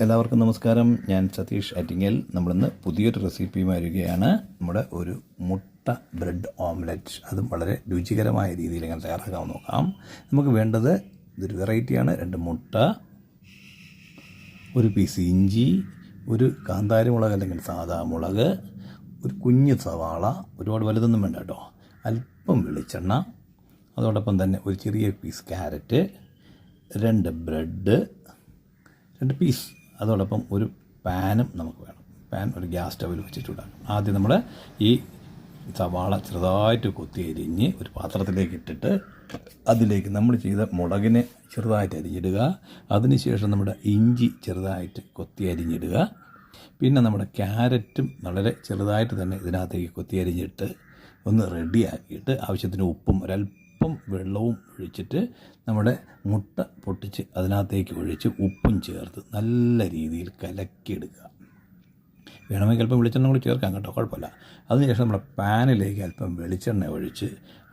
എല്ലാവർക്കും നമസ്കാരം. ഞാൻ സതീഷ് അറ്റിങ്ങൽ. നമ്മളിന്ന് പുതിയൊരു റെസിപ്പിയുമായി വരികയാണ്. നമ്മുടെ ഒരു മുട്ട ബ്രെഡ് ഓംലെറ്റ്. അതും വളരെ രുചികരമായ രീതിയിൽ എങ്ങനെ തയ്യാറാക്കാൻ നോക്കാം. നമുക്ക് വേണ്ടത് ഇതൊരു വെറൈറ്റിയാണ്. രണ്ട് മുട്ട ഒരു പീസ് ഇഞ്ചി ഒരു കാന്താരി മുളക് അല്ലെങ്കിൽ സാധാ മുളക് ഒരു കുഞ്ഞ് സവാള. ഒരുപാട് വലുതൊന്നും വേണ്ട കേട്ടോ. അല്പം വെളിച്ചെണ്ണ. അതോടൊപ്പം തന്നെ ഒരു ചെറിയ പീസ് ക്യാരറ്റ് രണ്ട് ബ്രെഡ് രണ്ട് പീസ് അതോടൊപ്പം ഒരു പാനും നമുക്ക് വേണം. പാൻ ഒരു ഗ്യാസ് സ്റ്റവിൽ വെച്ചിട്ടുണ്ടാകും ആദ്യം നമ്മൾ ഈ സവാള ചെറുതായിട്ട് കൊത്തി അരിഞ്ഞ് ഒരു പാത്രത്തിലേക്ക് ഇട്ടിട്ട് അതിലേക്ക് നമ്മൾ ചെയ്ത മുളകിനെ ചെറുതായിട്ട് അരിഞ്ഞിടുക. അതിനുശേഷം നമ്മുടെ ഇഞ്ചി ചെറുതായിട്ട് കൊത്തി അരിഞ്ഞിടുക. പിന്നെ നമ്മുടെ ക്യാരറ്റും വളരെ ചെറുതായിട്ട് തന്നെ ഇതിനകത്തേക്ക് കൊത്തി അരിഞ്ഞിട്ട് ഒന്ന് റെഡിയാക്കിയിട്ട് ആവശ്യത്തിന് ഉപ്പും ഒരല്പം വെള്ളവും ഒഴിച്ചിട്ട് നമ്മുടെ മുട്ട പൊട്ടിച്ച് അതിനകത്തേക്ക് ഒഴിച്ച് ഉപ്പും ചേർത്ത് നല്ല രീതിയിൽ കലക്കിയെടുക്കുക. വേണമെങ്കിൽ അല്പം വെളിച്ചെണ്ണ കൂടി ചേർക്കാം കേട്ടോ കുഴപ്പമില്ല. അതിനുശേഷം നമ്മുടെ പാനിലേക്ക് അല്പം വെളിച്ചെണ്ണ ഒഴിച്ച്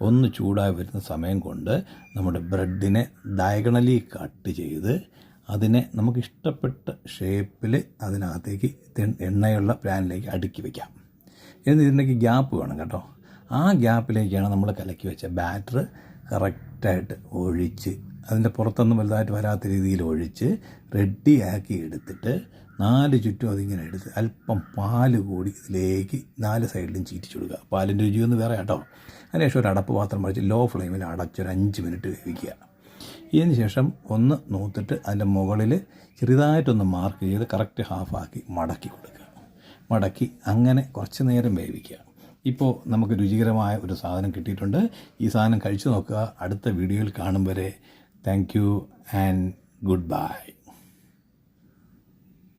ഒന്ന് ചൂടായി വരുന്ന സമയം കൊണ്ട് നമ്മുടെ ബ്രെഡിനെ ഡയഗണലി കട്ട് ചെയ്ത് അതിനെ നമുക്ക് ഇഷ്ടപ്പെട്ട ഷേപ്പിൽ അതിനകത്തേക്ക് എണ്ണയുള്ള പാനിലേക്ക് അടുക്കി വയ്ക്കാം എന്നിട്ട് ഗ്യാപ്പ് വേണം കേട്ടോ. ആ ഗ്യാപ്പിലേക്കാണ് നമ്മൾ കലക്കി വെച്ച ബാറ്റർ കറക്റ്റായിട്ട് ഒഴിച്ച് അതിന്റെ പുറത്തൊന്നും വലുതായിട്ട് വരാത്ത രീതിയിൽ ഒഴിച്ച് റെഡിയാക്കി എടുത്തിട്ട് നാല് ചുറ്റും അതിങ്ങനെ എടുത്ത് അല്പം പാൽ കൂടി ഇതിലേക്ക് നാല് സൈഡിലും ചീറ്റിച്ചു കൊടുക്കുക. പാലിന്റെ രുചിയൊന്ന് വേറെ കേട്ടോ അതിനുശേഷം ഒരു അടപ്പ് പാത്രം വഴിച്ച് ലോ ഫ്ലെയിമിൽ അടച്ചൊരു അഞ്ച് മിനിറ്റ് വേവിക്കുക. ഇതിന് ശേഷം ഒന്ന് നൂത്തിട്ട് അതിന്റെ മുകളിൽ ചെറുതായിട്ടൊന്ന് മാർക്ക് ചെയ്ത് കറക്റ്റ് ഹാഫാക്കി മടക്കി കൊടുക്കുക. മടക്കി അങ്ങനെ കുറച്ച് നേരം വേവിക്കുക. ഇപ്പോൾ നമുക്ക് രുചികരമായ ഒരു സാധനം കിട്ടിയിട്ടുണ്ട്. ഈ സാധനം കഴിച്ചു നോക്കുക. അടുത്ത വീഡിയോയിൽ കാണും വരെ. Thank you and good bye